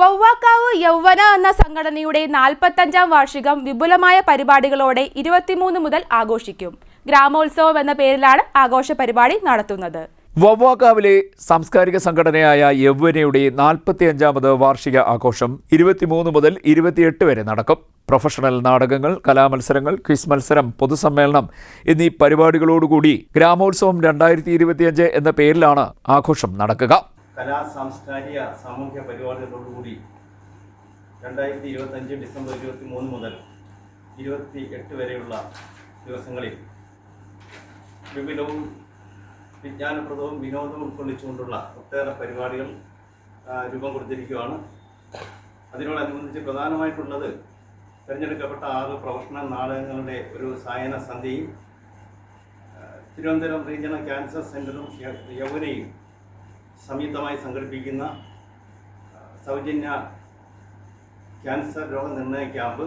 വവ്വാക്കാവ് യൗവന എന്ന സംഘടനയുടെ നാൽപ്പത്തഞ്ചാം വാർഷികം വിപുലമായ പരിപാടികളോടെ ഇരുപത്തിമൂന്ന് മുതൽ ആഘോഷിക്കും. ഗ്രാമോത്സവം എന്ന പേരിലാണ് ആഘോഷ പരിപാടി നടത്തുന്നത്. വവ്വാക്കാവിലെ സാംസ്കാരിക സംഘടനയായ യൗവനയുടെ നാൽപ്പത്തിയഞ്ചാമത് വാർഷിക ആഘോഷം ഇരുപത്തിമൂന്ന് മുതൽ ഇരുപത്തിയെട്ട് വരെ നടക്കും. പ്രൊഫഷണൽ നാടകങ്ങൾ കലാമത്സരങ്ങൾ ക്വിസ് മത്സരം പൊതുസമ്മേളനം എന്നീ പരിപാടികളോടുകൂടി ഗ്രാമോത്സവം രണ്ടായിരത്തി ഇരുപത്തിയഞ്ച് എന്ന പേരിലാണ് ആഘോഷം നടക്കുക. കലാ സാംസ്കാരിക സാമൂഹ്യ പരിപാടികളോടുകൂടി രണ്ടായിരത്തി ഇരുപത്തഞ്ച് ഡിസംബർ ഇരുപത്തി മൂന്ന് മുതൽ ഇരുപത്തി എട്ട് വരെയുള്ള ദിവസങ്ങളിൽ വിപുലവും വിജ്ഞാനപ്രദവും വിനോദവും ഉൾക്കൊള്ളിച്ചുകൊണ്ടുള്ള ഒട്ടേറെ പരിപാടികൾ രൂപം കൊടുത്തിരിക്കുകയാണ്. അതിനോടനുബന്ധിച്ച് പ്രധാനമായിട്ടുള്ളത് തിരഞ്ഞെടുക്കപ്പെട്ട ആറ് പ്രൊഫഷണൽ നാടകങ്ങളുടെ ഒരു സായന സന്ധ്യയും തിരുവനന്തപുരം റീജിയണൽ ക്യാൻസർ സെന്ററും യൗവനയും സംയുക്തമായി സംഘടിപ്പിക്കുന്ന സൗജന്യ ക്യാൻസർ രോഗനിർണയ ക്യാമ്പ്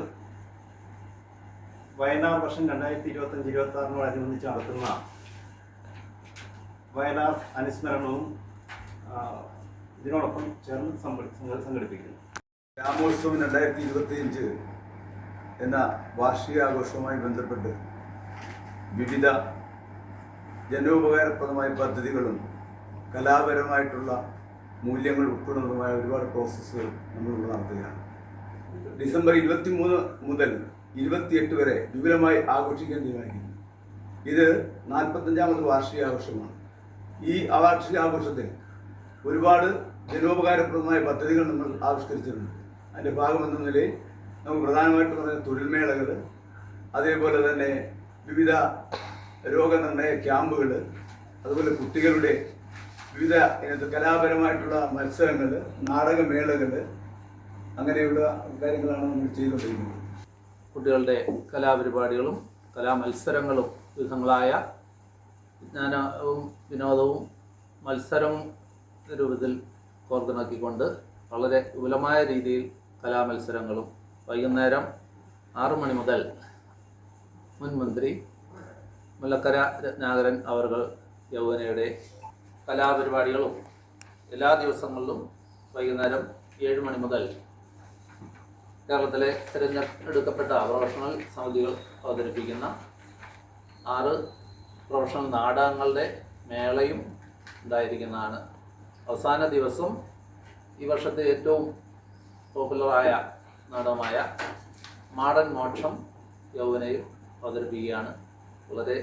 വയനാർ വർഷം രണ്ടായിരത്തി ഇരുപത്തഞ്ച് ഇരുപത്തി ആറിനോടനുബന്ധിച്ച് നടത്തുന്ന വയനാർ അനുസ്മരണവും ഇതിനോടൊപ്പം ചേർന്ന് സംഘ- സംഘ- സംഘടിപ്പിക്കുന്നു. ഗ്രാമോത്സവം രണ്ടായിരത്തി ഇരുപത്തിയഞ്ച് എന്ന വാർഷികാഘോഷവുമായി ബന്ധപ്പെട്ട് വിവിധ ജനോപകാരപ്രദമായ പദ്ധതികളും കലാപരമായിട്ടുള്ള മൂല്യങ്ങൾ ഉൾക്കൊള്ളുന്നതുമായ ഒരുപാട് പ്രോസസ്സുകൾ നമ്മളിവിടെ നടത്തുകയാണ്. ഡിസംബർ ഇരുപത്തി മൂന്ന് മുതൽ ഇരുപത്തിയെട്ട് വരെ വിപുലമായി ആഘോഷിക്കാൻ തീരുമാനിക്കുന്നു. ഇത് നാൽപ്പത്തഞ്ചാമത് വാർഷിക ആഘോഷമാണ്. ഈ വാർഷിക ആഘോഷത്തിൽ ഒരുപാട് ജനോപകാരപ്രദമായ പദ്ധതികൾ നമ്മൾ ആവിഷ്കരിച്ചിട്ടുണ്ട്. അതിന്റെ ഭാഗമെന്ന നിലയിൽ നമുക്ക് പ്രധാനമായിട്ട് പറയുന്ന തൊഴിൽമേളകൾ അതേപോലെ തന്നെ വിവിധ രോഗനിർണയ ക്യാമ്പുകൾ അതുപോലെ കുട്ടികളുടെ വിവിധ ഇതിനകത്ത് കലാപരമായിട്ടുള്ള മത്സരങ്ങൾ നാടകമേളകൾ അങ്ങനെയുള്ള കാര്യങ്ങളാണ് നമ്മൾ ചെയ്തുകൊണ്ടിരിക്കുന്നത്. കുട്ടികളുടെ കലാപരിപാടികളും കലാമത്സരങ്ങളും വിധങ്ങളായ വിജ്ഞാനവും വിനോദവും മത്സരം രൂപത്തിൽ കോർത്തിണക്കിക്കൊണ്ട് വളരെ വിപുലമായ രീതിയിൽ കലാമത്സരങ്ങളും വൈകുന്നേരം ആറു മണി മുതൽ മുൻമന്ത്രി മുല്ലക്കര രത്നാകരൻ അവർ യൗവനയുടെ കലാപരിപാടികളും എല്ലാ ദിവസങ്ങളിലും വൈകുന്നേരം ഏഴ് മണി മുതൽ കേരളത്തിലെ തിരഞ്ഞെടുക്കപ്പെട്ട പ്രൊഫഷണൽ സമിതികൾ അവതരിപ്പിക്കുന്ന ആറ് പ്രൊഫഷണൽ നാടകങ്ങളുടെ മേളയും ഉണ്ടായിരിക്കുന്നതാണ്. അവസാന ദിവസം ഈ വർഷത്തെ ഏറ്റവും പോപ്പുലറായ നാടകമായ മാടൻ മോക്ഷം യൗവനയും അവതരിപ്പിക്കുകയാണ്. വളരെ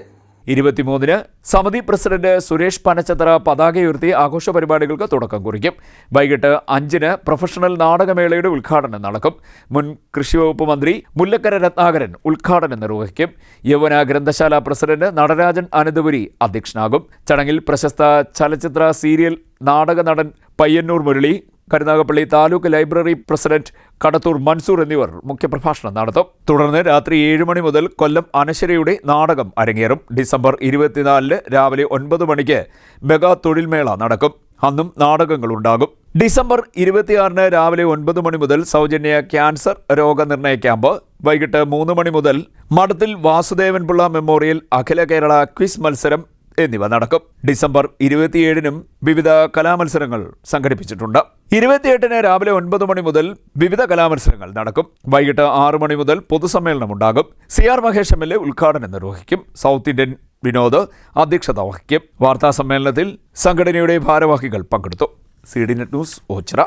ഇരുപത്തിമൂന്നിന് സമിതി പ്രസിഡന്റ് സുരേഷ് പനച്ചത്തറ പതാകയുയർത്തി ആഘോഷ പരിപാടികൾക്ക് തുടക്കം കുറിക്കും. വൈകിട്ട് അഞ്ചിന് പ്രൊഫഷണൽ നാടകമേളയുടെ ഉദ്ഘാടനം നടക്കും. മുൻ കൃഷിവകുപ്പ് മന്ത്രി മുല്ലക്കര രത്നാകരൻ ഉദ്ഘാടനം നിർവഹിക്കും. യൗവന ഗ്രന്ഥശാല പ്രസിഡന്റ് നടരാജൻ അനന്തപുരി അധ്യക്ഷനാകും. ചടങ്ങിൽ പ്രശസ്ത ചലച്ചിത്ര സീരിയൽ നാടക നടൻ പയ്യന്നൂർ മുരളി കരുനാഗപ്പള്ളി താലൂക്ക് ലൈബ്രറി പ്രസിഡന്റ് കടത്തൂർ മൻസൂർ എന്നിവർ മുഖ്യപ്രഭാഷണം നടത്തും. തുടർന്ന് രാത്രി ഏഴ് മണി മുതൽ കൊല്ലം അനശ്വരയുടെ നാടകം അരങ്ങേറും. ഡിസംബർ ഇരുപത്തിനാലിന് രാവിലെ ഒൻപത് മണിക്ക് മെഗാ തൊഴിൽമേള നടക്കും. അന്നും നാടകങ്ങൾ ഉണ്ടാകും. ഡിസംബർ ഇരുപത്തിയാറിന് രാവിലെ ഒൻപത് മണി മുതൽ സൗജന്യ ക്യാൻസർ രോഗനിർണയ ക്യാമ്പ്. വൈകിട്ട് മൂന്ന് മണി മുതൽ മഠത്തിൽ വാസുദേവൻപിള്ള മെമ്മോറിയൽ അഖില കേരള ക്വിസ് മത്സരം എന്നിവ നടക്കും. ഡിസംബർ ഇരുപത്തിയേഴിനും വിവിധ കലാമത്സരങ്ങൾ സംഘടിപ്പിച്ചിട്ടുണ്ട്. ഇരുപത്തിയെട്ടിന് രാവിലെ ഒൻപത് മണി മുതൽ വിവിധ കലാമത്സരങ്ങൾ നടക്കും. വൈകിട്ട് ആറ് മണി മുതൽ പൊതുസമ്മേളനം ഉണ്ടാകും. C R Mahesh M L A ഉദ്ഘാടനം നിർവഹിക്കും. സൗത്ത് ഇന്ത്യൻ വിനോദ് അധ്യക്ഷത വഹിക്കും. വാർത്താ സമ്മേളനത്തിൽ സംഘടനയുടെ ഭാരവാഹികൾ പങ്കെടുത്തു. C D net news Ochira.